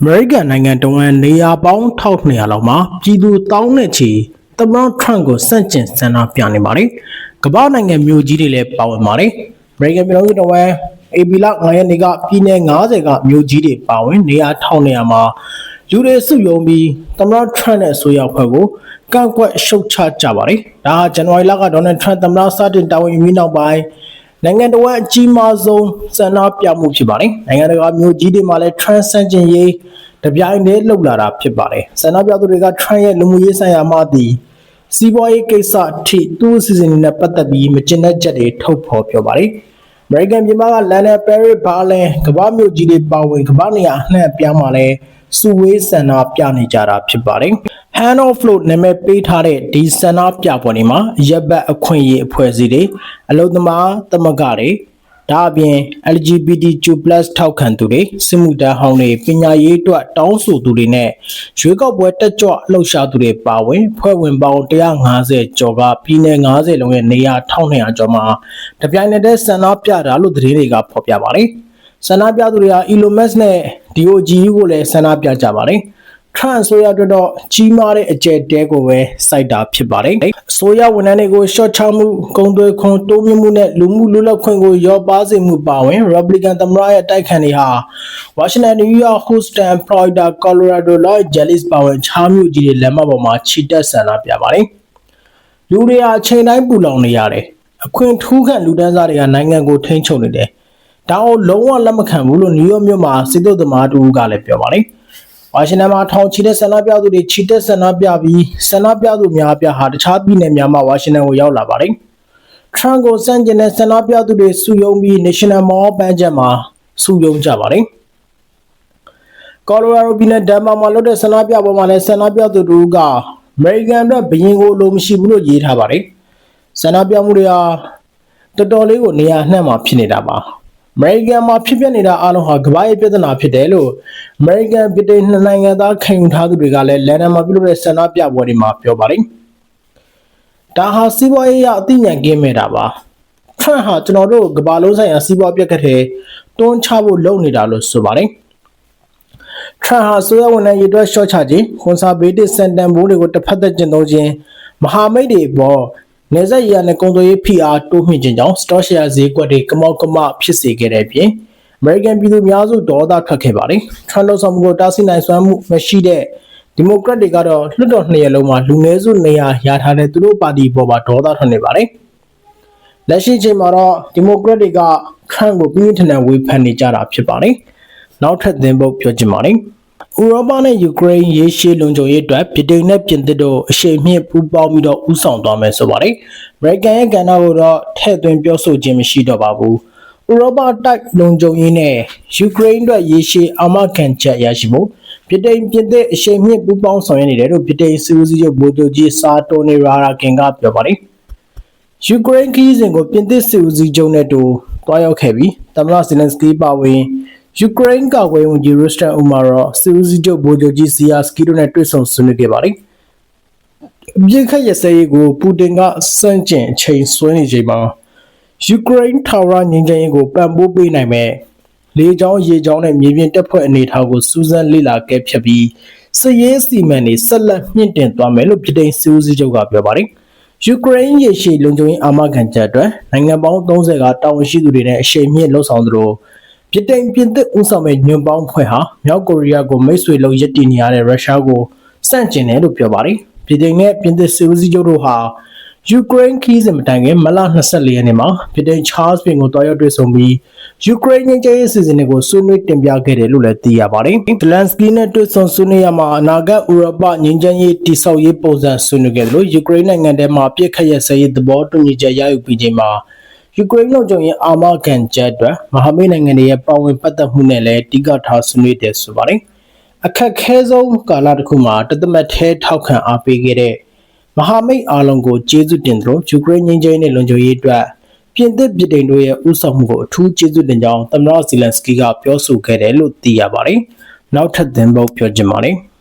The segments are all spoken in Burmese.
အမေရိကန်နိုင်ငံတဝန်နေရာပေါင်း1200လောက်မှာပြည်သူတောင်းနဲ့ချီသမ္မတထရန့်ကိုစန့်ကျင်ဆန္ဒပြနေပါတယ်။ကမ္ဘာနိုင်ငံမျိုးကြီးတွေလည်းပါဝင်ပါတယ်။အမေရိကန်ပြည်ထောင်စုတဝန်အေပီလာ9ရက်နေ့ကပြည်내90ကမျိုးကြီးတွေပါဝင်နေရာ1200မှာလူတွေစုယုံပြီးသမ္မတထရန့်နဲ့ဆိုရဖွဲ့ကိုကန့်ကွက်ရှုတ်ချကြပါတယ်။ဒါဟာဇန်နဝါရီလကဒေါ်နယ်ထရန့်သမ္မတစတင်တာဝန်ယူပြီးနောက်ပိုင်း နိုင်ငံတော်အကြီးမားဆုံးစံနာပြမှုဖြစ်ပါတယ်။နိုင်ငံတကာမျိုးကြီးတွေမှာလည်း transcendent ရေးတပြိုင်တည်းလှုပ်လာတာဖြစ်ပါတယ်။စံနာပြသူတွေက Trump ရဲ့လူမှုရေးဆိုင်ရာမှသည်စီးပွားရေးကိစ္စအထိသူ့အစီအစဉ်တွေနဲ့ပတ်သက်ပြီးမကျင်တဲ့ချက်တွေထုတ်ဖော်ပြောပါတယ်။ American ပြည်မကလန်ဒန် Paris Berlin ကမ္ဘာမျိုးကြီးတွေပါဝင်ကမ္ဘာနေရာအနှံ့အပြားမှာလည်းစုဝေးစံနာပြနေကြတာဖြစ်ပါတယ်။ Hand of Float နာမည်ပေးထားတဲ့ဒီစံနာပြပွဲတွေမှာရပ်ဘက်အခွင့်အရေးအဖွဲ့အစည်းတွေအလုံသမားသမဂ္ဂတွေဒါအပြင် LGBTQ+ ထောက်ခံသူတွေစစ်မှုထမ်းဟောင်းတွေပညာရေးအတွက်တောင်းဆိုသူတွေနဲ့ရွေးကောက်ပွဲတက်ကြွလှုပ်ရှားသူတွေပါဝင်ဖွဲ့ဝင်ပေါင်း150ကျော်ကပြည်내90လုံးရဲ့နေရာ1200ကျော်မှာတပြိုင်နက်တည်းဆန္ဒပြတာလို့သတင်းတွေကဖော်ပြပါတယ်ဆန္ဒပြသူတွေက Elon Musk နဲ့ DOGE ကိုလည်းဆန္ဒပြကြပါတယ်။ Trump ဆိုရအတွက်တော့ကြီးမားတဲ့အကျယ်တဲကိုပဲစိုက်တာဖြစ်ပါတယ်။အစိုးရဝန်ထမ်းတွေကို short ချမှုကုန်သွယ်ခွန်တိုးမြင့်မှုနဲ့လူမှုလူလက်ခွင့်ကိုရောပါစေမှုပါဝင် Republican သမ္မတရဲ့တိုက်ခိုက်နေဟာ Washington, New York, Houston, Florida, Colorado, Los Angeles ပါဝင်ခြားမြို့ကြီးတွေလက်မပေါ်မှာချီတက်ဆန္ဒပြပါတယ်။လူတွေဟာအချိန်တိုင်းပူလောင်နေရတယ်။အခွင့်ထူးခံလူတန်းစားတွေကနိုင်ငံကိုထိန်းချုပ်နေတယ်။ဒါအောင်လုံးဝလက်မခံဘူးလို့နယူးယောက်မြို့မှာစစ်တုသမားတူကလည်းပြောပါတယ်။ ဝါရှင်တန်မှာထောင်ချီတဲ့ဆန္ဒပြသူတွေချီတက်ဆန္ဒပြပြီးဆန္ဒပြသူများအပြားဟာတခြားပြည်နယ်များမှာဝါရှင်တန်ကိုရောက်လာပါတယ်။ Trump ကိုစန့်ကျင်တဲ့ဆန္ဒပြသူတွေစုယုံပြီး National Mall ပန်းချက်မှာစုယုံကြပါတယ်။ Colorado ပြည်နယ် Denver မှာလုပ်တဲ့ဆန္ဒပြပွဲမှာလည်းဆန္ဒပြသူတို့က American အတွက်ဘရင်ကိုလိုမရှိဘူးလို့ရေးထားပါတယ်။ဆန္ဒပြမှုတွေဟာတော်တော်လေးကိုနေရာနှံ့မှာဖြစ်နေတာပါ။ American မှာဖြစ်ပျက်နေတာအလုံးဟာကမ္ဘာရဲ့ပြဿနာဖြစ်တယ်လို့ American ပြည်တိုင်နှစ်နိုင်ငံသားခံယူထားသူတွေကလည်းလန်ဒန်မှာပြုလုပ်တဲ့ဆန္ဒပြပွဲတွေမှာပြောပါတယ်။ဒါဟာစီးပွားရေးအရအသိဉာဏ်ကင်းမဲ့တာပါ။ Trump ဟာကျွန်တော်တို့ကမ္ဘာလုံးဆိုင်ရာစီးပွားပြက်ကတဲ့တွန်းချဖို့လုပ်နေတာလို့ဆိုပါတယ်။ Trump ဟာဆိုရဝန်ထမ်းရေးအတွက်ရှော့ချခြင်း၊ကွန်ဆာဗေးတစ်စန်တန်ဘိုးတွေကိုတစ်ဖက်သက်ကျင့်သုံးခြင်းမဟာမိတ်တွေပေါ် နေဆက်ရနဲ့ကုန်သွယ်ရေးဖိအားတိုးမြှင့်ခြင်းကြောင့် stock share ဈေးကွက်တွေကမောက်ကမဖြစ်စေခဲ့တဲ့အပြင် American ပြည်သူများစုဒေါသထွက်ခဲ့ပါတယ်။ Trump လောက်ဆောင်မှုကိုတားဆီးနိုင်စွမ်းမှုမရှိတဲ့ဒီမိုကရက်တွေကတော့လွှတ်တော်နှစ်ရပ်လုံးမှာလူနည်းစုနေရာရထားတဲ့သူတို့ပါတီပေါ်မှာဒေါသထွက်နေပါတယ်။လက်ရှိချိန်မှာတော့ဒီမိုကရက်တွေက Trump ကိုပြင်းထန်တဲ့ဝေဖန်နေကြတာဖြစ်ပါတယ်။နောက်ထပ်သင်ပုတ်ပြောချင်ပါတယ်။ ဥရောပနဲ့ယူကရိန်းရေရှည်လုံခြုံရေးအတွက်ဗြိတိန်နဲ့ပြင်သစ်တို့အရှိန်မြင့်ပူးပေါင်းပြီးတော့ဥဆောင်သွားမယ်ဆိုပါတယ်။ American ရဲ့ကဏ္ဍကိုတော့ထည့်သွင်းပြောဆိုခြင်းမရှိတော့ပါဘူး။ဥရောပတိုက်လုံခြုံရေးနဲ့ယူကရိန်းအတွက်ရေရှည်အာမခံချက်ရရှိဖို့ဗြိတိန်ပြင်သစ်အရှိန်မြင့်ပူးပေါင်းဆောင်ရွက်နေတယ်လို့ဗြိတိန်စီဦးစီးချုပ်ဗိုလ်ချုပ်ကြီးစာတိုနီရာရာကင်ကပြောပါတယ်။ယူကရိန်းခီးစဉ်ကိုပြင်သစ်စီဦးစီးချုပ်နဲ့တူတွားရောက်ခဲ့ပြီးသမ္မတဇီလန်စကီပါဝင် ယူကရိန်းကာကွယ်ရေးဝန်ကြီးရူစတန်အူမာရောစီဦးစီးချုပ်ဗိုလ်ချုပ်ကြီးစီယာစကီတို့နဲ့တွေ့ဆုံဆွေးနွေးခဲ့ပါတယ်။ပြည်ခတ်ရစရေးကိုပူတင်ကစန့်ကျင်အချိန်ဆွဲနေချိန်မှာယူကရိန်းထာဝရငြိမ်းချမ်းရေးကိုပံ့ပိုးပေးနိုင်မဲ့လေကြောင်းရေကြောင်းနဲ့မြေပြင်တပ်ဖွဲ့အနေအထားကိုစူးစမ်းလေ့လာခဲ့ဖြစ်ပြီးစစ်ရေးစီမံတွေဆက်လက်မြင့်တင်သွားမယ်လို့ပြည်ထောင်စုစည်းချုပ်ကပြောပါတယ်။ယူကရိန်းရေရှည်လုံခြုံရေးအာမခံချက်အတွက်နိုင်ငံပေါင်း30ကတာဝန်ရှိသူတွေနဲ့အရှိန်မြင့်လှုပ်ဆောင်သူတို့ ပြည်တိုင်ပြင်သစ်ဦးဆောင်မဲ့ညွန့်ပေါင်းဖွဲ့ဟာမြောက်ကိုရီးယားကိုမိတ်ဆွေလို့ရည်တည်နေရတဲ့ရုရှားကိုစန့်ကျင်တယ်လို့ပြောပါတယ်။ပြည်တိုင်နဲ့ပြင်သစ်စီဦးစီးချုပ်တို့ဟာယူကရိန်းခီးစဉ်မတိုင်ခင်မလ24ရက်နေ့မှာပြည်တိုင်ချားစ်ပင်ကိုတွားရောက်တွေ့ဆုံပြီးယူကရိန်းငြိမ်းချမ်းရေးစီစဉ်တွေကိုဆွေးနွေးတင်ပြခဲ့တယ်လို့လည်းသိရပါတယ်။ဒလန်စကီနဲ့တွေ့ဆုံဆွေးနွေးရမှာအနာဂတ်ဥရောပငြိမ်းချမ်းရေးတည်ဆောက်ရေးပုံစံဆွေးနွေးခဲ့တယ်လို့ယူကရိန်းနိုင်ငံထဲမှာပြစ်ခတ်ရစရေးသဘောတူညီချက်ရယူပြီးချိန်မှာ ယူကရိန်းလုံခြုံရေးအာမခံချက်အတွက်မဟာမိတ်နိုင်ငံတွေရဲ့ပါဝင်ပတ်သက်မှုနဲ့လည်းတိကျထားဆွေးနွေးတယ်ဆိုပါတယ်။အခက်ခဲဆုံးကာလတစ်ခုမှာတသက်မထဲထောက်ခံအားပေးခဲ့တဲ့မဟာမိတ်အားလုံးကိုကျေးဇူးတင်သလိုယူကရိန်းငြိမ်းချမ်းရေးနဲ့လုံခြုံရေးအတွက်ပြင်သစ်ပြည်တိုင်တို့ရဲ့ဥဆောင်မှုကိုအထူးကျေးဇူးတင်ကြောင်းသမ္မတဇီလန်စကီကပြောဆိုခဲ့တယ်လို့သိရပါတယ်။နောက်ထပ်သင်ပုတ်ပြောချင်ပါတယ်။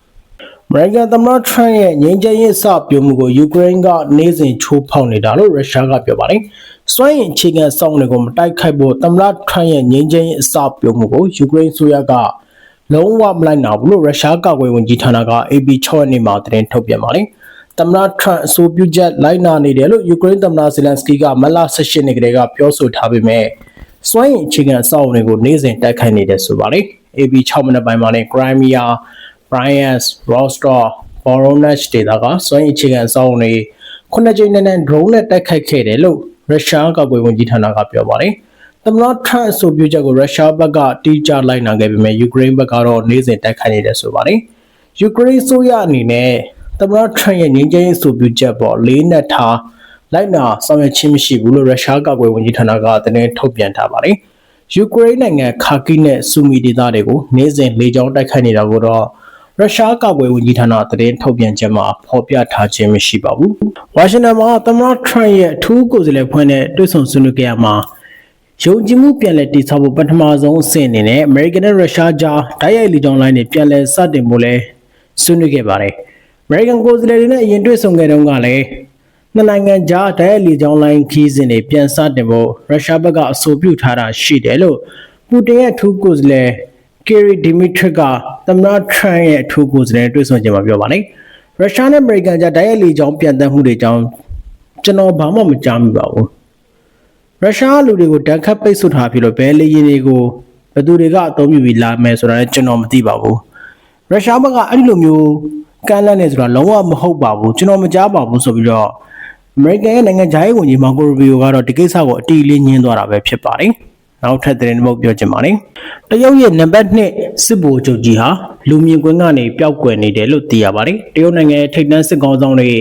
American သမ္မတ Trump ရဲ့ငြိမ်းချမ်းရေးစပြုမှုကိုယူကရိန်းကနေ့စဉ်ချိုးဖောက်နေတာလို့ရုရှားကပြောပါတယ်။စွမ်းရည်အခြေခံစောင့်တွေကိုမတိုက်ခိုက်ဖို့သမ္မတ Trump ရဲ့ငြိမ်းချမ်းရေးအစပြုမှုကိုယူကရိန်းဆိုရကလုံးဝမလိုက်နိုင်ဘူးလို့ရုရှားကာကွယ်ဝန်ကြီးဌာနက AP 6ရက်နေ့မှာသတင်းထုတ်ပြန်ပါတယ်။သမ္မတထရန့်အဆိုပြုချက်လိုက်နာနေတယ်လို့ယူကရိန်းသမ္မတဇယ်လန်စကီကမလ18နှစ်ကလေးကပြောဆိုထားပေမဲ့စွမ်းရည်အခြေခံအဆောက်အအုံတွေကိုနေ့စဉ်တိုက်ခိုက်နေတယ်ဆိုပါတယ်။ AP 6မိနစ်ပိုင်းမှာလည်း Crimea, Bryansk, Rostov, Voronezh ဒေသကစွမ်းရည်အခြေခံအဆောက်အအုံတွေခုနှစ်ကြိမ်နဲ့ drone နဲ့တိုက်ခိုက်ခဲ့တယ်လို့ရုရှားကာကွယ်ဝန်ကြီးဌာနကပြောပါတယ်။သမ္မတထရန့်အဆိုပြုချက်ကိုရုရှားဘက်ကတိကျလိုက်နာခဲ့ပေမဲ့ယူကရိန်းဘက်ကတော့နေ့စဉ်တိုက်ခိုက်နေတယ်ဆိုပါတယ်။ယူကရိန်းဆိုရအနေနဲ့သမ္မတထရန့်ရဲ့ငြိမ်းချမ်းရေးအဆိုပြုချက်ပေါ်လေးနက်ထားလိုက်နာဆောင်ရွက်ခြင်းမရှိဘူးလို့ရုရှားကာကွယ်ဝန်ကြီးဌာနကသတင်းထုတ်ပြန်ထားပါတယ်။ယူကရိန်းနိုင်ငံခါကီနဲ့ဆူမီဒေသတွေကိုနေ့စဉ်လေကြောင်းတိုက်ခိုက်နေတာကိုတော့ ရုရှားကာကွယ်ဝန်ကြီးဌာနသတင်းထုတ်ပြန်ချက်မှာဖော်ပြထားခြင်းမရှိပါဘူး။ဝါရှင်တန်မှာသမ္မတထရန့်ရဲ့အထူးကိုယ်စားလှယ်ဖွဲ့နဲ့တွေ့ဆုံဆွေးနွေးကြရမှာယုံကြည်မှုပြန်လည်တည်ဆောက်ဖို့ပထမဆုံးအဆင့်အနေနဲ့ American နဲ့ Russia ကြားဓာတ်ရိုက်လီကြောင်းလိုင်းတွေပြန်လည်စတင်ဖို့လဲဆွေးနွေးခဲ့ပါတယ်။ American ကိုယ်စားလှယ်တွေနဲ့အရင်တွေ့ဆုံခဲ့တုန်းကလည်းနှစ်နိုင်ငံကြားဓာတ်ရိုက်လီကြောင်းလိုင်းခီးစဉ်တွေပြန်စတင်ဖို့ရုရှားဘက်ကအဆိုပြုထားတာရှိတယ်လို့ပူတင်ရဲ့အထူးကိုယ်စားလှယ်ကီရီဒီမီထရစ်က သမ္မတထရန့်ရဲ့အထူးကိုယ်စားလှယ်တွေ့ဆုံကြမှာပြောပါတယ်။ရုရှားနဲ့အမေရိကန်ကြားဓာတ်ရိုက်လီကြောင်းပြန်တက်မှုတွေကြောင့်ကျွန်တော်ဘာမှမကြားမိပါဘူး။ရုရှားလူတွေကိုတန်ခတ်ပိတ်ဆို့ထားပြီးတော့ဘယ်လေရင်တွေကိုဘယ်သူတွေကအသုံးပြုပြီးလာမယ်ဆိုတာလည်းကျွန်တော်မသိပါဘူး။ရုရှားဘက်ကအဲ့ဒီလိုမျိုးကမ်းလှမ်းနေဆိုတာလုံးဝမဟုတ်ပါဘူးကျွန်တော်မကြားပါဘူးဆိုပြီးတော့အမေရိကန်ရဲ့နိုင်ငံခြားရေးဝန်ကြီးမာကိုရူဘီယိုကတော့ဒီကိစ္စကိုအတီးလေးညင်းသွားတာပဲဖြစ်ပါတယ်။ နောက်ထပ်သတင်းတစ်ပုဒ်ပြောချင်ပါတယ်။တရုတ်ရဲ့နံပါတ်1စစ်ဗိုလ်ချုပ်ကြီးဟာလူမြင်ကွင်းကနေပျောက်ကွယ်နေတယ်လို့သိရပါတယ်။တရုတ်နိုင်ငံရဲ့ထိပ်တန်းစစ်ကောင်ဆောင်တွေ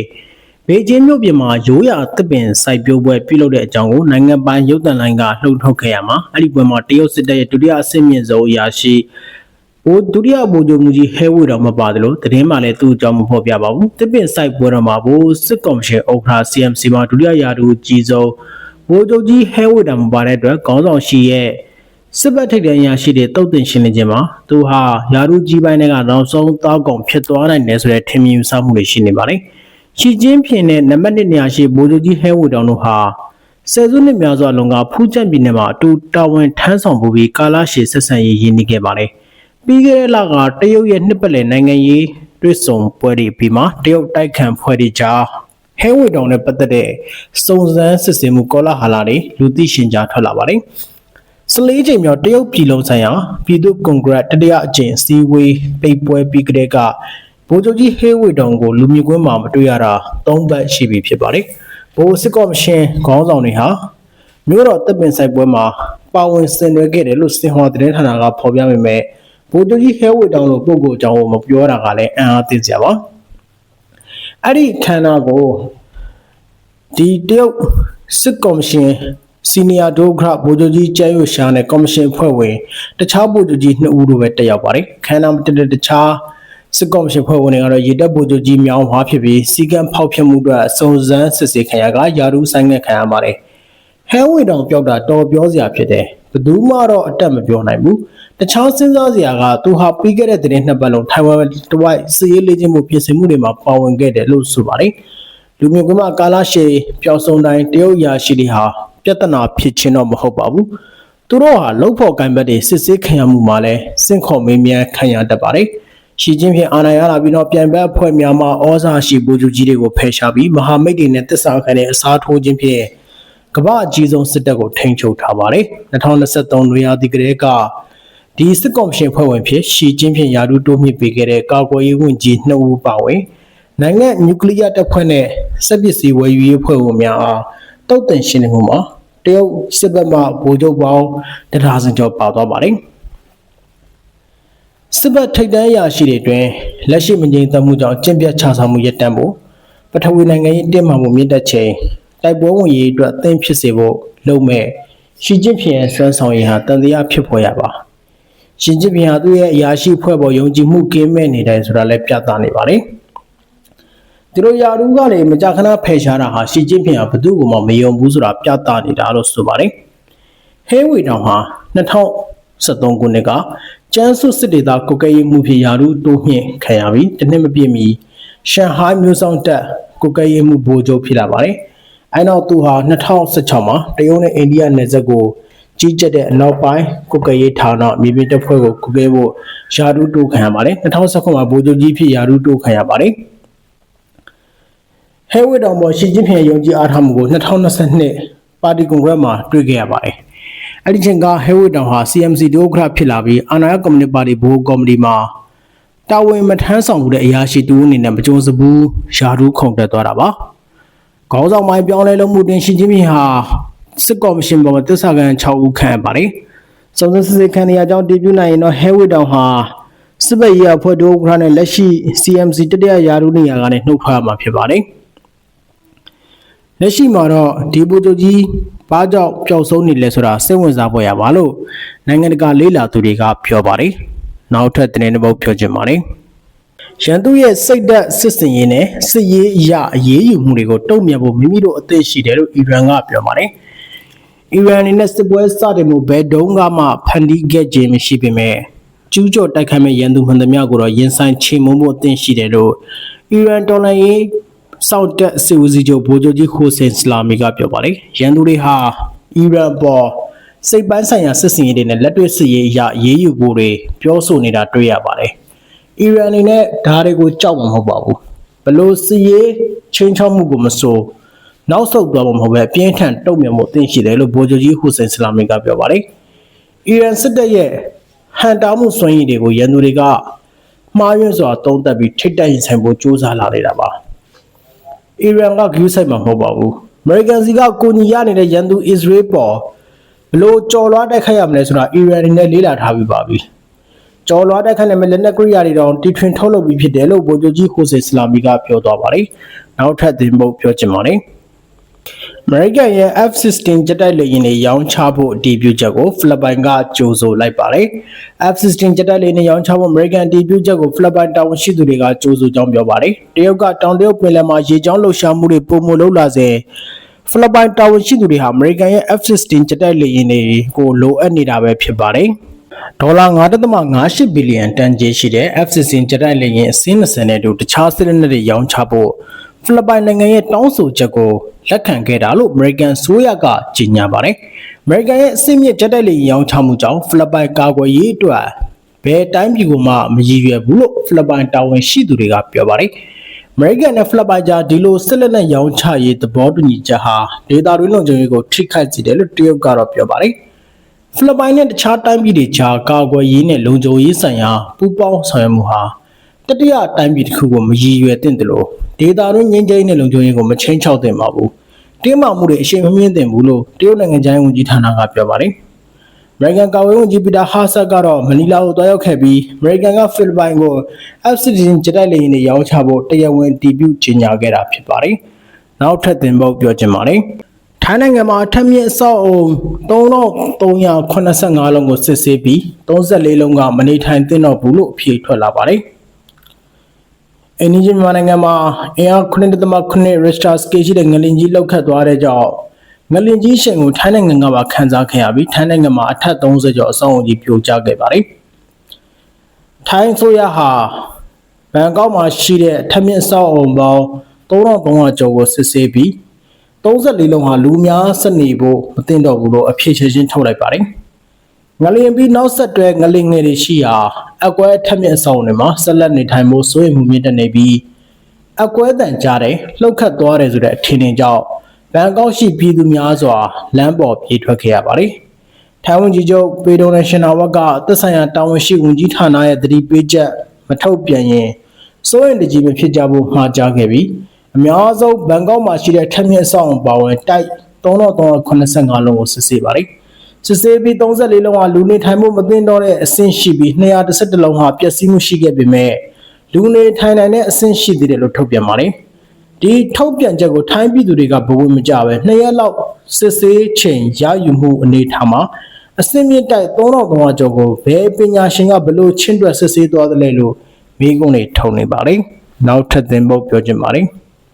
ဘေကျင်းမြို့ပြင်မှာရိုးရာတစ်ပင်စိုက်ပျိုးပွဲပြုလုပ်တဲ့အကြောင်းကိုနိုင်ငံပိုင်ရုပ်သံလိုင်းကလှုပ်ထုတ်ခဲ့ရမှာအဲ့ဒီပွဲမှာတရုတ်စစ်တပ်ရဲ့ဒုတိယအဆင့်မြင့်ဆုံးအရာရှိဘိုးဒုတိယဗိုလ်ချုပ်မူကြီးဟဲဝေတော်မပါတယ်လို့သတင်းမှလည်းသူ့အကြောင်းမဖော်ပြပါဘူးတစ်ပင်စိုက်ပွဲတော်မှာဘိုးစစ်ကော်မရှင်ဥက္ကဋ္ဌ CMC မှာဒုတိယရာထူးကြီးဆုံး ဗိုလ်ချုပ်ကြီးဟဲဝေတော်မပါတဲ့အတွက်ခေါင်းဆောင်ရှိရဲ့စစ်ဘက်ထိပ်တန်းအရာရှိတွေတုတ်တင်ရှင်းလင်းခြင်းမှာသူဟာယာရုကြီးပိုင်းတွေကနောက်ဆုံးတောက်ကောင်ဖြစ်သွားနိုင်တယ်ဆိုတဲ့ထင်မြင်ယူဆမှုတွေရှိနေပါတယ်။ရှီကျင်းဖြင်နဲ့နံပါတ်1နေရာရှိဗိုလ်ချုပ်ကြီးဟဲဝေတောင်တို့ဟာဆယ်စုနှစ်များစွာလွန်ကဖူးကျန့်ပြည်နယ်မှာအတူတာဝန်ထမ်းဆောင်မှုပြီးကာလရှည်ဆက်ဆံရေးရင်းနှီးခဲ့ပါတယ်။ပြီးခဲ့တဲ့လကတရုတ်ရဲ့နှစ်ပတ်လည်နိုင်ငံရေးတွစ်ဆုံပွဲတွေပြီးမှတရုတ်တိုက်ခံဖွဲ့တွေကြား ဟဲဝေတောင်နဲ့ပတ်သက်တဲ့စုံစမ်းစစ်ဆေးမှုကောလာဟာလာတွေလူသိရှင်ကြားထွက်လာပါတယ်။စလေးချိန်မြောက်တရုတ်ပြည်လုံးဆိုင်ရာပြည်သူ့ကွန်ဂရက်တတိယအကြိမ်စီဝေးပိတ်ပွဲပြီးကတည်းကဗိုလ်ချုပ်ကြီးဟေးဝေတောင်ကိုလူမျိုးကွင်းမှာမတွေ့ရတာ၃ပတ်ရှိပြီဖြစ်ပါတယ်။ဗိုလ်စစ်ကော်မရှင်ခေါင်းဆောင်တွေဟာမြို့တော်တပ်ပင်ဆိုင်ပွဲမှာပါဝင်ဆင်နွှဲခဲ့တယ်လို့စင်ဟော်သတင်းဌာနကဖော်ပြပေမဲ့ဗိုလ်ချုပ်ကြီးဟဲဝေတောင်လိုပုံကိုအကြောင်းကိုမပြောတာကလည်းအံ့အားသင့်စရာပါ။ အဲ့ဒီခန္ဓာကိုဒီတရုတ်စစ်ကော်မရှင်စီနီယာဒိုဂရဗိုလ်ချုပ်ကြီးကျဲရွရှာနဲ့ကော်မရှင်ဖွဲ့ဝင်တခြားဗိုလ်ချုပ်ကြီး2ဦးတို့ပဲတက်ရောက်ပါတယ်။ခန္ဓာမတက်တဲ့တခြားစစ်ကော်မရှင်ဖွဲ့ဝင်တွေကတော့ရေတပ်ဗိုလ်ချုပ်ကြီးမြောင်းဟွာဖြစ်ပြီးစီကံဖောက်ဖျက်မှုအတွက်စုံစမ်းစစ်ဆေးခံရကယာရုဆိုင်ငက်ခံရပါတယ်။ဟဲဝေတောင်ပြောက်တာတော်ပြောစရာဖြစ်တယ်။ဘယ်သူမှတော့အတက်မပြောနိုင်ဘူး။ တခြားစဉ်းစားစရာကသူဟာပြီးခဲ့တဲ့သတင်းနှစ်ပတ်လုံးထိုင်ဝမ်တဝိုက်စီးရေးလေ့ကျင့်မှုပြင်ဆင်မှုတွေမှာပါဝင်ခဲ့တယ်လို့ဆိုပါတယ်။လူမျိုးကမှကာလာရှည်ပျောက်ဆုံးတိုင်းတရုတ်ရာရှိတွေဟာပြဿနာဖြစ်ချင်းတော့မဟုတ်ပါဘူး။သူတို့ဟာလုံဖို့ကိုင်ဘက်တွေစစ်ဆေးခံရမှုမှာလဲစင့်ခေါ်မေးမြန်းခံရတတ်ပါတယ်။ရှီကျင်းဖြင့်အာဏာရလာပြီးတော့ပြန်ဘက်အဖွဲ့များမှဩဇာရှိဗိုလ်ချုပ်ကြီးတွေကိုဖယ်ရှားပြီးမဟာမိတ်တွေနဲ့တစ္ဆာခံတဲ့အစားထိုးခြင်းဖြင့်ကမ္ဘာအကြီးဆုံးစစ်တပ်ကိုထိန်းချုပ်ထားပါတယ်2023နွေရာသီကလေးက ဒီစစ်ကော်မရှင်ဖွဲ့ဝင်ဖြစ်ရှီကျင်းဖြင့်ယာရုတိုးမြင့်ပေးခဲ့တဲ့ကာကွယ်ရေးဝန်ကြီးနှစ်ဦးပါဝင်နိုင်ငံနျူကလ িয়ার တပ်ဖွဲ့နဲ့စစ်ပစ္စည်းဝယ်ယူရေးဖွဲ့ဝင်များအားတုတ်တင်ရှင်းလင်းမှုမှာတရုတ်စစ်ဘက်မှဗိုလ်ချုပ်ပေါင်းတဒါဇင်ကျော်ပါသွားပါတယ်စစ်ဘက်ထိပ်တန်းအရာရှိတွေတွင်လက်ရှိမငြိမ်သက်မှုကြောင့်ကျင့်ပြတ်ချဆောင်မှုရပ်တန့်ဖို့ပထဝီနိုင်ငံရေးတည်မှမှုမြင့်တက်ချိန်တိုက်ပွဲဝင်ရေးအတွက်အသင့်ဖြစ်စေဖို့လုပ်မဲ့ရှီကျင့်ဖျင်ဆွမ်းဆောင်ရေးဟာတန်တရားဖြစ်ပေါ်ရပါ ရှီကျင့်ဖျင်ဟာသူ့ရဲ့အရာရှိဖွဲ့ပေါ်ယုံကြည်မှုကင်းမဲ့နေတယ်ဆိုတာလည်းပြသနေပါတယ်သူတို့ယာရုကလည်းမကြခဏဖယ်ရှားတာဟာရှီကျင့်ဖျင်ဟာဘသူ့ကိုမှမယုံဘူးဆိုတာပြသနေတာလို့ဆိုပါတယ်ဟဲဝေတောင်ဟာ2013ခုနှစ်ကကျန်းစုစစ်ဒေသကုတ်ကဲရေးမှုဖြစ်ရာထူးတိုးမြင့်ခံရပြီးတစ်နှစ်မပြည့်မီရှန်ဟိုင်းမျိုးဆောင်တက်ကုတ်ကဲရေးမှုဗိုလ်ချုပ်ဖြစ်လာပါတယ်။အဲနောက်သူဟာ2016မှာတရုတ်နဲ့အိန္ဒိယနယ်စပ်ကို ကြီးကျက်တဲ့အနောက်ပိုင်းကုကရေးဌာနမြေပြင်တပ်ဖွဲ့ကိုကုကဲဖို့ယာရုတိုးခံရပါတယ်2019မှာဗိုလ်ချုပ်ကြီးဖြစ်ယာရုတိုးခံရပါတယ်ဟဲဝစ်တော်ပေါ်ရှီကျင်းဖျင်ယုံကြည်အားထားမှုကို2022ပါတီကွန်ဂရက်မှာတွေ့ခဲ့ရပါတယ်အဲ့ဒီချိန်ကဟဲဝစ်တော်ဟာ CMC ဒိုဂရဖြစ်လာပြီးအာဏာရကွန်မြူနတီပါတီဘိုးကော်မတီမှာတာဝန်မထမ်းဆောင်မှုတဲ့အရာရှိတူအနေနဲ့မကြုံစဘူးယာရုခုံတက်သွားတာပါခေါင်းဆောင်ပိုင်းပြောင်းလဲလို့မှုတင်ရှီကျင်းဖျင်ဟာ စစ်ကော်မရှင်ပေါ်မှာတစ္ဆာကန်6ဦးခန့်ပါတယ်။စုံစမ်းစစ်ဆေးခံရကြောင်းတည်ပြုနိုင်ရင်တော့ဟဲဝစ်တောင်ဟာစစ်ဘက်ရေးအဖွဲ့တို့ကနဲ့လက်ရှိ CMC တတိယယာရုနေရာကနေနှုတ်ထွက်မှာဖြစ်ပါတယ်။လက်ရှိမှာတော့ဒီဘူတိုကြီးဘာကြောင့်ပျောက်ဆုံးနေလဲဆိုတာစိတ်ဝင်စားဖွယ်ရပါလို့နိုင်ငံတကာလေးလာသူတွေကပြောပါတယ်။နောက်ထပ်တင်တဲ့ဘုတ်ပြောချင်ပါတယ်။ရန်သူရဲ့စိတ်ဓာတ်စစ်စင်ရေးနဲ့စစ်ရေးအရာအရေးယူမှုတွေကိုတုံ့ပြန်ဖို့မိမိတို့အသင့်ရှိတယ်လို့အီရန်ကပြောပါတယ်။ အီရန်အနေနဲ့စစ်ပွဲစတင်မှုဘယ်တုန်းကမှဖန်တီးခဲ့ခြင်းမရှိပေမဲ့ကျူးကျော်တိုက်ခိုက်မဲ့ရန်သူမှန်သမျှကိုတော့ရင်ဆိုင်ချေမှုန်းဖို့အသင့်ရှိတယ်လို့အီရန်တော်လှန်ရေးစောက်တက်စစ်ဦးစီးချုပ်ဗိုလ်ချုပ်ကြီးဟိုဆင်စလာမီကပြောပါတယ်။ရန်သူတွေဟာအီရန်ပေါ်စိတ်ပိုင်းဆိုင်ရာစစ်စင်ရေးတွေနဲ့လက်တွေ့စစ်ရေးအရာအရေးယူဖို့တွေပြောဆိုနေတာတွေ့ရပါတယ်။အီရန်အနေနဲ့ဓာတ်တွေကိုကြောက်မှာမဟုတ်ပါဘူးဘလို့စီရေးချင်းချောက်မှုကိုမစိုး နောက်ဆုတ်သွားမှာမဟုတ်ပဲအပြင်းထန်တုံ့ပြန်မှုအသင့်ရှိတယ်လို့ဗိုလ်ချုပ်ကြီးဟူဆင်စလာမင်ကပြောပါတယ်အီရန်စစ်တပ်ရဲ့ဟန်တာမှုစွမ်းရည်တွေကိုရန်သူတွေကမှားယွင်းစွာသုံးသပ်ပြီးထိတ်တိုက်ရင်ဆိုင်ဖို့ကြိုးစားလာနေတာပါအီရန်ကဂရုစိုက်မှာမဟုတ်ပါဘူးအမေရိကန်စီကကိုညီရနေတဲ့ရန်သူအစ္စရေးပေါ်ဘလို့ကြော်လွားတိုက်ခိုက်ရမလဲဆိုတာအီရန်အနေနဲ့လေးလာထားပြီးပါပြီကျော်လွားတိုက်ခိုက်နိုင်မဲ့လက်နက်ကရိယာတွေတော့တီထွင်ထုတ်လုပ်ပြီးဖြစ်တယ်လို့ဗိုလ်ချုပ်ကြီးဟိုဆေစလာမီကပြောသွားပါတယ်။နောက်ထပ်သင်ပုတ်ပြောချင်ပါတယ်။ American ရဲ့ F-16 ဂျက်တိုက်လေယာဉ်တွေရောင်းချဖို့အတည်ပြုချက်ကိုဖိလစ်ပိုင်ကကြိုဆိုလိုက်ပါတယ်။ F-16 ဂျက်တိုက်လေယာဉ်တွေရောင်းချဖို့ American အတည်ပြုချက်ကိုဖိလစ်ပိုင်တာဝန်ရှိသူတွေကကြိုဆိုကြောင်းပြောပါတယ်။တရုတ်ကတောင်တရုတ်ပင်လယ်မှာရေကြောင်းလှုပ်ရှားမှုတွေပုံမလုပ်လာစေဖိလစ်ပိုင်တာဝန်ရှိသူတွေဟာ American ရဲ့ F-16 ဂျက်တိုက်လေယာဉ်တွေကိုလိုအပ်နေတာပဲဖြစ်ပါတယ်။ဒေါ်လာ9.58ဘီလီယံတန်ကြေးရှိတဲ့ F-16 ဂျက်တိုက်လေယာဉ်အစင်း20နဲ့အတူတခြားစစ်လက်နက်တွေရောင်းချဖို့ ဖိလစ်ပိုင်နိုင်ငံရဲ့တောင်းဆိုချက်ကိုလက်ခံခဲ့တာလို့ American ဆိုရကကြေညာပါတယ်။ American ရဲ့အစင်းမြင့်ဂျက်တိုက်လေယာဉ်ရောင်းချမှုကြောင့်ဖိလစ်ပိုင်ကာကွယ်ရေးအတွက်ဘယ်တိုင်းပြည်ကမှမရည်ရွယ်ဘူးလို့ဖိလစ်ပိုင်တာဝန်ရှိသူတွေကပြောပါတယ်။ American နဲ့ဖိလစ်ပိုင်ကြားဒီလိုစစ်လက်နက်ရောင်းချရေးသဘောတူညီချက်ဟာဒေတာတွင်းလုံခြုံရေးကိုထိခိုက်စေတယ်လို့တရုတ်ကတော့ပြောပါတယ်။ဖိလစ်ပိုင်နဲ့တခြားတိုင်းပြည်တွေကြားကာကွယ်ရေးနဲ့လုံခြုံရေးဆိုင်ရာပူးပေါင်းဆောင်ရွက်မှုဟာတတိယတိုင်းပြည်တစ်ခုကိုမရည်ရွယ်သင့်တယ်လို့ ဒေတာတွင်းငြိမ်းချမ်းရေးနဲ့လုံခြုံရေးကိုမချင်းချောက်သင့်ပါဘူး။တင်းမာမှုတွေအရှိန်မမြင့်သင့်ဘူးလို့တရုတ်နိုင်ငံခြားရေးဝန်ကြီးဌာနကပြောပါတယ်။ American ကာကွယ်ရေးဝန်ကြီးပီတာဟာဆတ်ကတော့မနီလာကိုတွားရောက်ခဲ့ပြီး American ကဖိလစ်ပိုင်ကို F-16 ဂျက်တိုက်လေယာဉ်တွေရောင်းချဖို့တရားဝင်တည်ပြုကြေညာခဲ့တာဖြစ်ပါတယ်။နောက်ထပ်သင်ပုတ်ပြောချင်ပါတယ်။ထိုင်းနိုင်ငံမှာအထက်မြင့်အဆောက်အုံ3385လုံးကိုစစ်ဆေးပြီး34လုံးကမနေထိုင်သင့်တော့ဘူးလို့အဖြေထွက်လာပါတယ်။ အင်းကြီးမြန်မာနိုင်ငံမှာအင်အား9.9 Richter scale ရှိတဲ့ငလင်ကြီးလောက်ခတ်သွားတဲ့ကြောင့်ငလင်ကြီးရှင်ကိုထိုင်းနိုင်ငံကပါခန်းစားခဲ့ရပြီးထိုင်းနိုင်ငံမှာအထက်30ကျော်အဆောက်အုံကြီးပြိုကျခဲ့ပါတယ်။ထိုင်းဆိုရဟာဘန်ကောက်မှာရှိတဲ့အထက်မြင့်အဆောက်အုံပေါင်း3300ကျော်ကိုစစ်ဆေးပြီး34လုံးဟာလူများစနေဖို့မတင်တော့ဘူးလို့အဖြစ်ချင်းချင်းထုတ်လိုက်ပါတယ်။ ငလင်ပြီးနောက်ဆက်တွဲငလင်ငယ်တွေရှိရာအကွဲထက်မြင့်အဆောင်တွေမှာဆက်လက်နေထိုင်မှုစိုးရိမ်မှုမြင့်တက်နေပြီးအကွဲတန်ကြတဲ့လှုပ်ခတ်သွားတယ်ဆိုတဲ့အထင်အကြောင်းဘန်ကောက်ရှိပြည်သူများစွာလမ်းပေါ်ပြေးထွက်ခဲ့ရပါတယ်။ထိုင်ဝန်ကြီးချုပ်ပေဒိုနရှင်နာဝက်ကသက်ဆိုင်ရာတာဝန်ရှိဝန်ကြီးဌာနရဲ့တတိပေးချက်မထုတ်ပြန်ရင်စိုးရင်တကြီးမဖြစ်ကြဖို့မှာကြားခဲ့ပြီးအများဆုံးဘန်ကောက်မှာရှိတဲ့ထက်မြင့်ဆောင်ပါဝင်တိုက်3385လုံးကိုစစ်ဆေးပါတယ်။ စစ်ဆေးပြီး34လုံးဟာလူနေထိုင်မှုမသိတော့တဲ့အဆင့်ရှိပြီး211လုံးဟာပျက်စီးမှုရှိခဲ့ပေမဲ့လူနေထိုင်နိုင်တဲ့အဆင့်ရှိသေးတယ်လို့ထုတ်ပြန်ပါတယ်။ဒီထုတ်ပြန်ချက်ကိုထိုင်းပြည်သူတွေကဘဝင်မကြပဲနှစ်ရက်လောက်စစ်ဆေးချိန်ရယူမှုအနေထားမှာအစင်းမြင့်တိုက်3300ကျော်ကိုဘယ်ပညာရှင်ကဘလို့ချင်းတွက်စစ်ဆေးသွားသလဲလို့မိကုန်းတွေထုံနေပါတယ်။နောက်ထပ်သင်ပုတ်ပြောချင်ပါတယ်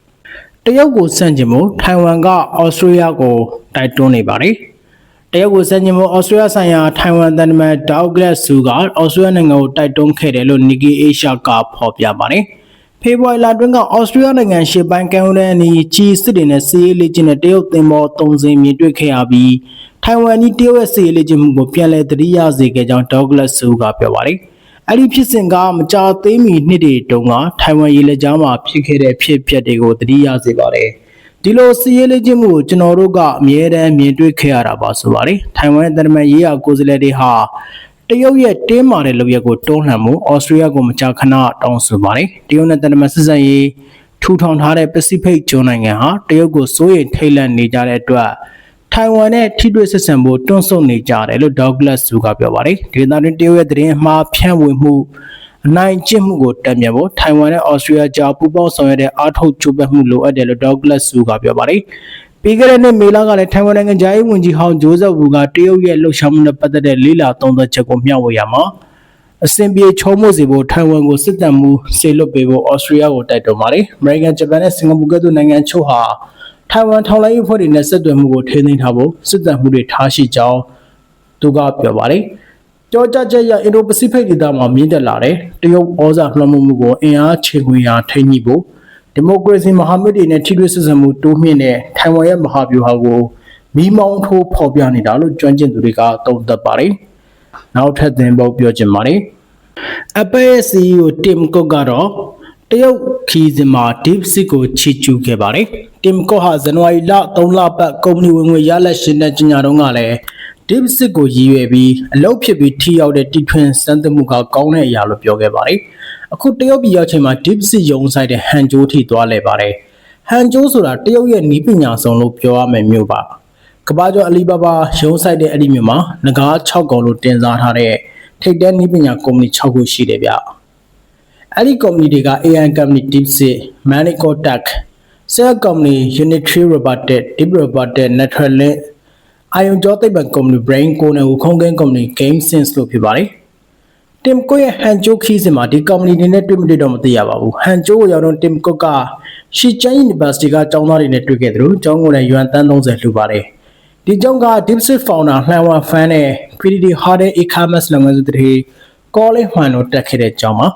။တရုတ်ကိုစန့်ကျင်မှုထိုင်ဝမ်ကဩစတြေးလျကိုတိုက်တွန်းနေပါတယ်။ တရုတ်ကိုစန့်ကျင်မှုဩစတြေးလျဆိုင်ရာထိုင်ဝမ်တန်တမန်ဒေါက်ဂလက်ဆူကဩစတြေးလျနိုင်ငံကိုတိုက်တွန်းခဲ့တယ်လို့ Nikkei Asia ကဖော်ပြပါတယ်။ဖေဖော်ဝါရီလတွင်းကအော်စတြေးလျနိုင်ငံရှေ့ပိုင်းကမ်းရိုးတန်းအနီးချီစစ်တွေနဲ့စီးရေးလေ့ကျင့်တဲ့တရုတ်သင်္ဘော၃စင်းမြင်တွေ့ခဲ့ရပြီးထိုင်ဝမ်နီးတရုတ်ရဲ့စီးရေးလေ့ကျင့်မှုကိုပြန်လည်သတိရစေခဲ့ကြောင်းဒေါဂလတ်ဆူကပြောပါတယ်။အဲ့ဒီဖြစ်စဉ်ကမကြာသေးမီနှစ်တွေတုန်းကထိုင်ဝမ်ရေလက်ကြားမှာဖြစ်ခဲ့တဲ့ဖြစ်ပျက်တွေကိုသတိရစေပါတယ်။ ဒီလိုစီးရေးလေ့ကျင့်မှုကိုကျွန်တော်တို့ကအမြဲတမ်းမြင်တွေ့ခဲ့ရတာပါဆိုပါတယ်။ထိုင်ဝမ်ရဲ့တရမန်ရေးရာကိုယ်စားလှယ်တွေဟာတရုတ်ရဲ့တင်းမာတဲ့လုပ်ရက်ကိုတွန်းလှန်မှုဩစတြေးလျကိုမကြာခဏတောင်းဆိုပါတယ်။တရုတ်နဲ့တရမန်စစ်စပ်ရေးထူထောင်ထားတဲ့ပစိဖိတ်ကျွန်းနိုင်ငံဟာတရုတ်ကိုစိုးရိမ်ထိတ်လန့်နေကြတဲ့အတွက်ထိုင်ဝမ်နဲ့ထိတွေ့ဆက်ဆံဖို့တွန်းဆုတ်နေကြတယ်လို့ဒေါဂလတ်ဆူကပြောပါတယ်။ဒေသတွင်းတရုတ်ရဲ့သတင်းအမှားဖြန့်ဝေမှု အနိုင်ကျင့်မှုကိုတံပြန်ဖို့ထိုင်ဝမ်နဲ့ဩစတြေးလျကြားပူးပေါင်းဆောင်ရွက်တဲ့အားထုတ်ချိုးပက်မှုလိုအပ်တယ်လို့ဒေါဂလတ်ဆူကပြောပါတယ်။ပြီးခဲ့တဲ့နှစ်မေလကလည်းထိုင်ဝမ်နိုင်ငံသားရေးဝန်ကြီးဟောင်းဂျိုးဇက်ဝူကတရုတ်ရဲ့လှုပ်ရှားမှုနဲ့ပတ်သက်တဲ့လေးလာသုံးသက်ချက်ကိုမျှဝေရမှာအစင်ပြေချုံးမှုစီဖို့ထိုင်ဝမ်ကိုစစ်တပ်မှုစေလွတ်ပေးဖို့ဩစတြေးလျကိုတိုက်တွန်းပါတယ်။အမေရိကန်ဂျပန်နဲ့စင်ကာပူကဲ့သို့နိုင်ငံချို့ဟာထိုင်ဝမ်ထောင်လိုင်းအဖွဲ့တွေနဲ့ဆက်သွယ်မှုကိုထိန်းသိမ်းထားဖို့စစ်တပ်မှုတွေထားရှိကြောင်းသူကပြောပါတယ်။ ကြောကြချက်ရအင်ဒိုပစိဖိတ်ဒေသမှာမြင့်တက်လာတဲ့တရုတ်ဩဇာလွှမ်းမိုးမှုကိုအင်အားချိန်ခွင်ရာထိန်းညှိဖို့ဒီမိုကရေစီမဟာမိတ်တွေနဲ့ထိတွေ့ဆက်ဆံမှုတိုးမြင့်တဲ့ထိုင်ဝမ်ရဲ့မဟာဗျူဟာကိုမီးမောင်းထိုးဖော်ပြနေတာလို့ကျွမ်းကျင်သူတွေကသုံးသပ်ပါတယ်။နောက်ထပ်သင်ပုတ်ပြောချင်ပါတယ်။ Apple ရဲ့ CEO Tim Cook ကတော့တရုတ်ခီးစဉ်မှာ DeepSeek ကိုချီကျူးခဲ့ပါတယ်။ Tim Cook ဟာဇန်နဝါရီလ3လပတ်ကုမ္ပဏီဝင်ငွေရလက်ရှင်တဲ့ညညာတုန်းကလည်း DeepSeek ကိုရည်ရွယ်ပြီးအလုပ်ဖြစ်ပြီးထိရောက်တဲ့တီထွင်စမ်းသပ်မှုကကောင်းတဲ့အရာလို့ပြောခဲ့ပါတယ်။အခုတရုတ်ပြည်ရောက်ချိန်မှာ DeepSeek ရုံဆိုင်တဲ့ဟန်ဂျိုးထိသွားလဲပါတယ်။ဟန်ဂျိုးဆိုတာတရုတ်ရဲ့နီးပညာဆောင်လို့ပြောရမယ်မျိုးပါ။ကမ္ဘာကျော်အလီဘာဘာရုံဆိုင်တဲ့အဲ့ဒီမျိုးမှာငကား6កောင်လို့တင်စားထားတဲ့ထိပ်တန်းနီးပညာကုမ္ပဏီ6ခုရှိတယ်ဗျ။အဲ့ဒီကုမ္ပဏီတွေက AI company DeepSeek, Manico Tech, Cell company Unitary Robotics, Deep Robotics, Neuralink အာယုံကျော်သိပ္ပံကုမ္ပဏီ Brain ကိုနဲ့ခုံကင်းကုမ္ပဏီ Game Sense လို့ဖြစ်ပါတယ်။ Tim Cook ရဲ့ဟန်ကျိုးခီးစဉ်မှာဒီကုမ္ပဏီတွေနဲ့တွေ့မတွေ့တော့မသိရပါဘူး။ဟန်ကျိုးကိုရောက်တော့ Tim Cook က Xicheng University ကကျောင်းသားတွေနဲ့တွေ့ခဲ့တယ်လို့ကျောင်းကိုလည်းယွမ်တန်း30လှူပါတယ်။ဒီကျောင်းက DeepSeek founder လှန်ဝမ်ဖန်နဲ့ PDD Harder e-commerce လုပ်ငန်းစုတွေကောလိဟွန်တို့တက်ခဲ့တဲ့ကျောင်းမှာ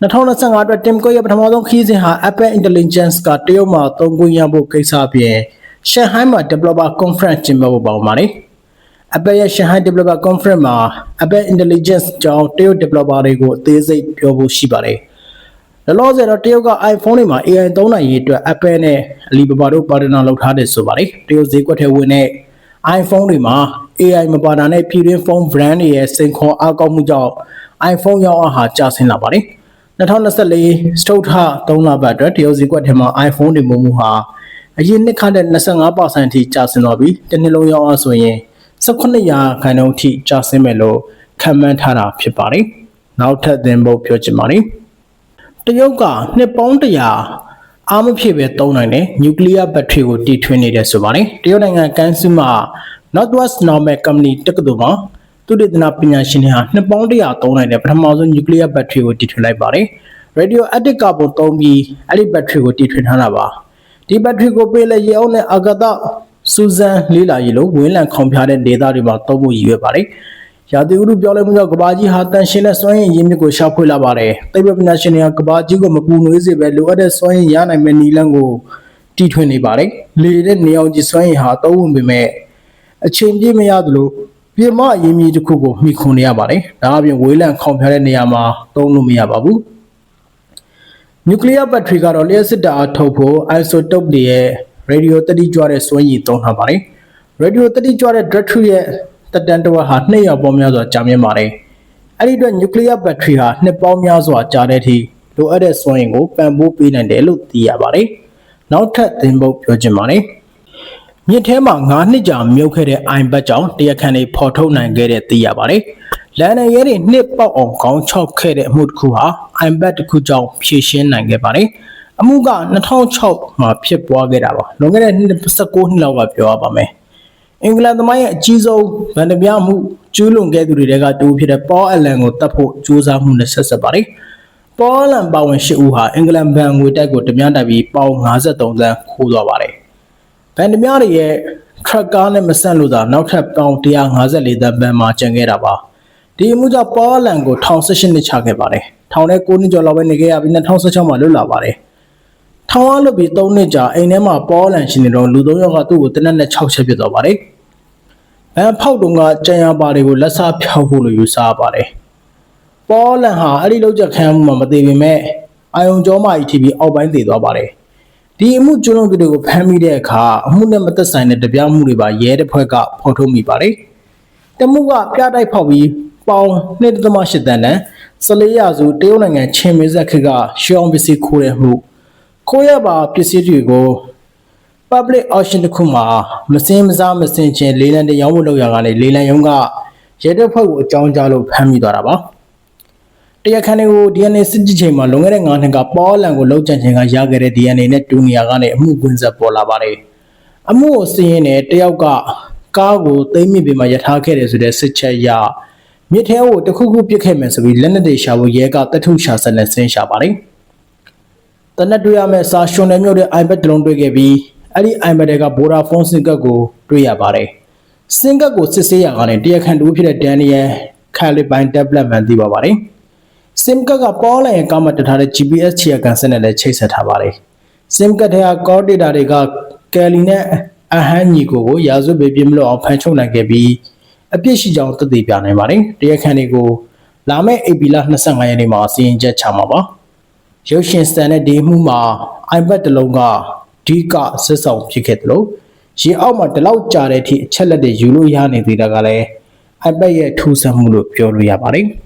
2025အတွက် Tim Cook ရဲ့ပထမဆုံးခီးစဉ်ဟာ Apple Intelligence ကတရုတ်မှာသုံးခွင့်ရဖို့ကိစ္စအပြင် ရှန်ဟိုင်းမှာ developer conference ကျင်းပဖို့ပေါပါတယ်။ Apple ရဲ့ Shanghai Developer Conference မှာ Apple Intelligence ကြောင့်တရုတ် developer တွေကိုအသေးစိတ်ပြောဖို့ရှိပါတယ်။လောလောဆယ်တော့တရုတ်က iPhone တွေမှာ AI သုံးနိုင်ရေးအတွက် Apple နဲ့ Alibaba တို့ partner လုပ်ထားတယ်ဆိုပါတယ်။တရုတ်ဈေးကွက်ထဲဝင်တဲ့ iPhone တွေမှာ AI မပါတာနဲ့ပြည်တွင်းဖုန်း brand တွေရဲ့စိန်ခေါ်အားကောင်းမှုကြောင့် iPhone ရောင်းအားဟာကျဆင်းလာပါတယ်။2024စတုထ3လပတ်အတွက်တရုတ်ဈေးကွက်ထဲမှာ iPhone တွေမှုမှုဟာ အရင်နှစ်ခန့်တဲ့25%အထိကျဆင်းသွားပြီးတစ်နှစ်လုံးရောင်းအားဆိုရင်18ရာခိုင်နှုန်းအထိကျဆင်းမယ်လို့ခန့်မှန်းထားတာဖြစ်ပါတယ်။နောက်ထပ်သင်ဖို့ပြောချင်ပါတယ်။တရုတ်ကနှစ်ပေါင်း100အားမဖြစ်ပဲသုံးနိုင်တဲ့နျူကလ িয়ার ဘက်ထရီကိုတီထွင်နေတယ်ဆိုပါတယ်။တရုတ်နိုင်ငံကန်ဆူမှာ Northwest Normal Company တက္ကသိုလ်မှာသူတေသနပညာရှင်တွေဟာနှစ်ပေါင်း100သုံးနိုင်တဲ့ပထမဆုံးနျူကလ িয়ার ဘက်ထရီကိုတီထွင်လိုက်ပါတယ်။ radioactive carbon သုံးပြီးအဲ့ဒီဘက်ထရီကိုတီထွင်ထားတာပါ။ ဒီဘက်ထရီကိုပေးလဲရေအောင်နဲ့အာဂတစူဇန်လေးလာရီလိုဝင်းလံခေါင်ဖျားတဲ့ဒေသတွေမှာသုံးဖို့ရည်ရွယ်ပါတယ်။ရာသီဥတုပြောင်းလဲမှုကြောင့်ကဘာကြီးဟာတန်ရှင်းတဲ့စွမ်းရည်ရင်းမြစ်ကိုရှာဖွေလာပါတယ်။သိပ္ပံပညာရှင်တွေကကဘာကြီးကိုမပူနွေးစေပဲလိုအပ်တဲ့စွမ်းရည်ရနိုင်မယ့်နည်းလမ်းကိုတီထွင်နေပါတယ်။လေတဲ့နေအောင်ကြီးစွမ်းရည်ဟာသုံးဝင်ပေမဲ့အချိန်ပြည့်မရသလိုပြမအရင်မြေတစ်ခုကိုမှီခွန်နေရပါတယ်။ဒါအပြင်ဝေးလံခေါင်ဖျားတဲ့နေရာမှာသုံးလို့မရပါဘူး။ နျူကလ িয়ার ဘက်ထရီကတော့လျှက်စစ်ဓာတ်အားထုတ်ဖို့ isotope တွေရဲ့ရေဒီယိုတတိကြွတဲ့စွမ်းရည်သုံးထားပါတယ်။ရေဒီယိုတတိကြွတဲ့ drug ရဲ့တက်တန်တဝက်ဟာနှစ်ရောက်ပေါင်းများစွာကြာမြင့်ပါတယ်။အဲ့ဒီအတွက်နျူကလ িয়ার ဘက်ထရီဟာနှစ်ပေါင်းများစွာကြာတဲ့အထိလိုအပ်တဲ့စွမ်းရည်ကိုပံ့ပိုးပေးနိုင်တယ်လို့သိရပါတယ်။နောက်ထပ်သင်ပုတ်ပြောချင်ပါတယ်။မြစ်ထဲမှာ9နှစ်ကြာမြုပ်ခဲ့တဲ့အိုင်ဘတ်ကြောင့်တရားခံတွေဖော်ထုတ်နိုင်ခဲ့တဲ့သိရပါတယ်။ လန်နန်ရဲတွေနှစ်ပေါက်အောင်ခေါင်းချောက်ခဲ့တဲ့အမှုတစ်ခုဟာအိုင်ဘတ်တစ်ခုကြောင့်ဖြည့်ရှင်းနိုင်ခဲ့ပါတယ်။အမှုက2006မှာဖြစ်ပွားခဲ့တာပါလွန်ခဲ့တဲ့19နှစ်လောက်ကပြောရပါမယ်အင်္ဂလန်သမိုင်းရဲ့အကြီးဆုံးဗန်ဒပြမှုကျူးလွန်ခဲ့သူတွေကတူဖြစ်တဲ့ပေါအလန်ကိုတတ်ဖို့ကြိုးစားမှုနဲ့ဆက်ဆက်ပါတယ်ပေါအလန်ပါဝင်၈ဦးဟာအင်္ဂလန်ဘဏ်ငွေတိုက်ကိုတပြားတိုက်ပြီးပေါ53သန်းခိုးသွားပါတယ်ဗန်ဒပြတွေရဲ့ထရက်ကားနဲ့မဆန့်လို့သာနောက်ထပ်ပေါင်154သန်းဘဏ်မှာကျန်ခဲ့တာပါ ဒီအမှုကြောင့်ပေါလန်ကို1018နှစ်ချခဲ့ပါတယ်ထောင်ထဲ9နှစ်ကျော်လောက်ပဲနေခဲ့ရပြီး2016မှာလွတ်လာပါတယ်ထောင်အားလွတ်ပြီး3နှစ်ကြာအိမ်ထဲမှာပေါ်လန်ရှင်နေတော့လူ3ယောက်ကသူ့ကိုတနက်နဲ့6ချက်ပြစ်သွားပါတယ်။အဲဖောက်တုံကကြံရပါတွေကိုလက်စားဖျောက်ဖို့လို့ယူဆရပါတယ်။ပေါ်လန်ဟာအဲ့ဒီလောက်ချက်ခံမှုမှာမသေးပေမဲ့အာယုံကျော်မကြီးထိပြီးအောက်ပိုင်းတည်သွားပါတယ်။ဒီအမှုကျွလွန်သူတွေကိုဖမ်းမိတဲ့အခါအမှုနဲ့မသက်ဆိုင်တဲ့တပြားမှုတွေပါရဲတစ်ဖွဲ့ကဖော်ထုတ်မိပါတယ်။တမှုကပြတိုက်ဖောက်ပြီး ပေါင်2.8တန်းနဲ့စလေးရစုတရုတ်နိုင်ငံချင်းမင်းဆက်ခက်ကရှောင်းပစ္စည်းခိုးတဲ့မှုခိုးရပါပစ္စည်းတွေကို public auction တစ်ခုမှာမစင်းမစားမစင်ချင်းလေးလံတရောင်းဖို့လုပ်ရတာလေလေးလံရုံးကရဲတပ်ဖွဲ့ကိုအကြောင်းကြားလို့ဖမ်းမိသွားတာပါတရားခံတွေကို DNA စစ်ကြည့်ချိန်မှာလွန်ခဲ့တဲ့9နှစ်ကပေါ်လန်ကိုလောက်ကြံချိန်ကရခဲ့တဲ့ DNA နဲ့တူနီယာကနေအမှုကွင်းဆက်ပေါ်လာပါတယ်အမှုကိုစင်းရင်နဲ့တယောက်ကကားကိုသိမ်းမိပြီးမှရထားခဲ့တယ်ဆိုတဲ့စစ်ချက်ရ မြစ်ထဲကိုတစ်ခုခုပစ်ခဲ့မယ်ဆိုပြီးလက်နက်တွေရှာဖို့ရဲကတထုရှာဆက်နဲ့ဆင်းရှာပါတယ်တနက်တွေ့ရမယ့်စာရှင်နယ်မြို့တဲ့ iPad တစ်လုံးတွေ့ခဲ့ပြီးအဲ့ဒီ iPad တွေက Vodafone စင်ကတ်ကိုတွေ့ရပါတယ်။စင်ကတ်ကိုစစ်ဆေးရတာနဲ့တရားခံတူဖြစ်တဲ့ Daniel Caliban tablet မှန်သိပါပါတယ်။ SIM ကတ်ကပေါ်လာရင်ကာမတထားတဲ့ GPS ချီရကန်စက်နဲ့လည်းချိတ်ဆက်ထားပါတယ်။ SIM ကတ်ထဲက call data တွေက Kelly နဲ့အဟန်းညီကိုကိုရာဇဝတ်ပေပြစ်မလို့အောင်ဖန်ချုပ်နိုင်ခဲ့ပြီး အပြစ်ရှိကြောင်းသက်သေပြနိုင်ပါတယ်။တရားခံတွေကိုလာမယ့်ဧပြီလ25ရက်နေ့မှာစီရင်ချက်ချမှာပါ။ရုပ်ရှင်စတန်တဲ့ဒီမှုမှာ iPad တစ်လုံးကဒီကစစ်ဆောင်ဖြစ်ခဲ့တယ်လို့ရေအောက်မှာဒီလောက်ကြာတဲ့အထိအချက်လက်တွေယူလို့ရနေသေးတာကလည်း iPad ရဲ့ထူးဆန်းမှုလို့ပြောလို့ရပါတယ်။